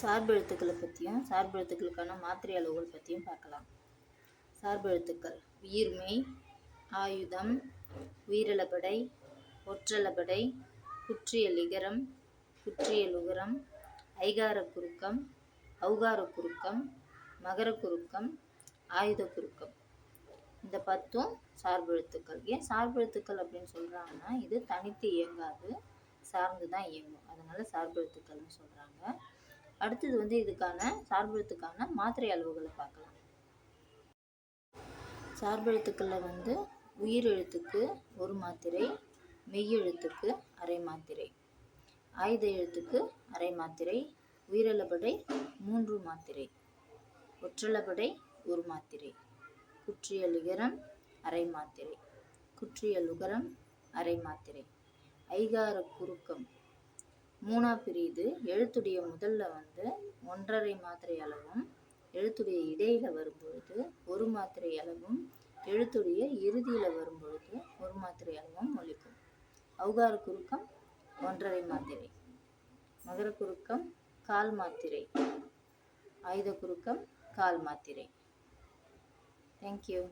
சார்பெழுத்துக்களை பற்றியும் சார்பெழுத்துக்களுக்கான மாத்திரை அளவுகள் பற்றியும் பார்க்கலாம். சார்பெழுத்துக்கள் உயிர்மை ஆயுதம் உயிரிழப்படை ஒற்றளபடை குற்றியலிகரம் லிகரம் குற்றிய ஐகார குறுக்கம் அவுகார குறுக்கம் மகர குறுக்கம் ஆயுத குறுக்கம். இந்த பத்தும் சார்பெழுத்துக்கள் ஏன் சார்பெழுத்துக்கள் அப்படின்னு சொல்கிறாங்கன்னா இது தனித்து இயங்காது சார்ந்து தான் இயங்கும். அதனால் சார்பெழுத்துக்கள்னு சொல்கிறாங்க அடுத்தது வந்து இதுக்கான சார்பெழுத்துக்கான மாத்திரை அளவுகளை பார்க்கலாம். சார்பெழுத்துக்களில் வந்து உயிர் எழுத்துக்கு ஒரு மாத்திரை மெய்யெழுத்துக்கு அரை மாத்திரை ஆயுத எழுத்துக்கு அரை மாத்திரை உயிரளபடை மூன்று மாத்திரை ஒற்றளபடை ஒரு மாத்திரை குற்றியலிகரம் அரை மாத்திரை குற்றியலுகரம் அரை மாத்திரை ஐகார குறுக்கம் மூணா பிரியுது. எழுத்துடைய முதல்ல வந்து ஒன்றரை மாத்திரை அளவும் எழுத்துடைய இடையில வரும்பொழுது ஒரு மாத்திரை அளவும் எழுத்துடைய இறுதியில் வரும்பொழுது ஒரு மாத்திரை அளவும் ஒழிக்கும். அவுகார குறுக்கம் ஒன்றரை மாத்திரை. மகர குறுக்கம் கால் மாத்திரை. ஆயுத குறுக்கம் கால் மாத்திரை. தேங்க்யூ